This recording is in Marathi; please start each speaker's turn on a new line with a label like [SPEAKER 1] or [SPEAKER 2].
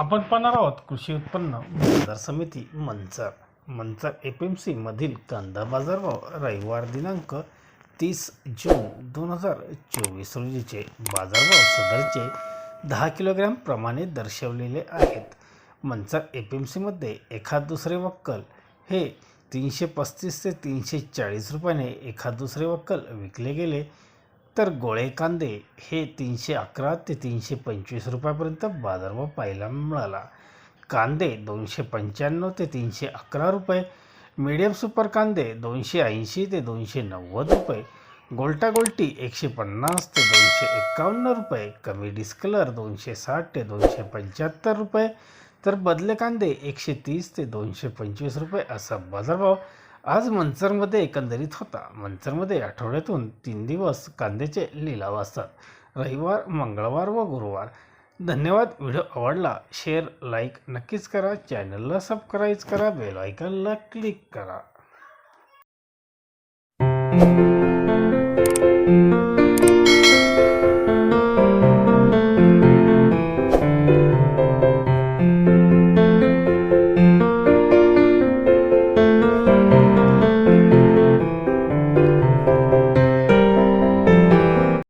[SPEAKER 1] आपण पाहणार आहोत कृषी उत्पन्न बाजार समिती मंचर मंचर एफ एम सीमधील कांदा बाजारभाव रविवार दिनांक तीस जून दोन हजार चोवीस रोजीचे बाजारभाव सदरचे दहा किलोग्रॅम प्रमाणे दर्शवलेले आहेत. मंचर एफ एम सीमध्ये एखाद दुसरे वक्कल हे तीनशे पस्तीस ते तीनशे चाळीस रुपयाने एखाद दुसरे वक्कल विकले गेले. तर गोळे कांदे हे तीनशे अकरा ते तीनशे पंचवीस रुपयापर्यंत बाजारभाव पाहायला मिळाला. कांदे दोनशे पंच्याण्णव ते तीनशे अकरा रुपये मीडियम सुपर कांदे दोनशे ऐंशी ते दोनशे नव्वद रुपये गोल्टा गोल्टी एकशे पन्नास ते दोनशे एकावन्न रुपये कमी डिस्कलर दोनशे साठ ते दोनशे पंच्याहत्तर रुपये तर बदले कांदे एकशे तीस ते दोनशे पंचवीस रुपये असा बाजारभाव आज मंचरमध्ये एकंदरीत होता. मंचरमध्ये आठवड्यातून तीन दिवस कांद्याचे लिलाव असतात. रविवार मंगळवार व गुरुवार. धन्यवाद व्हिडिओ आवडला शेअर लाईक नक्कीच करा. चॅनलला सबस्क्राईब करा बेल आयकनला क्लिक करा.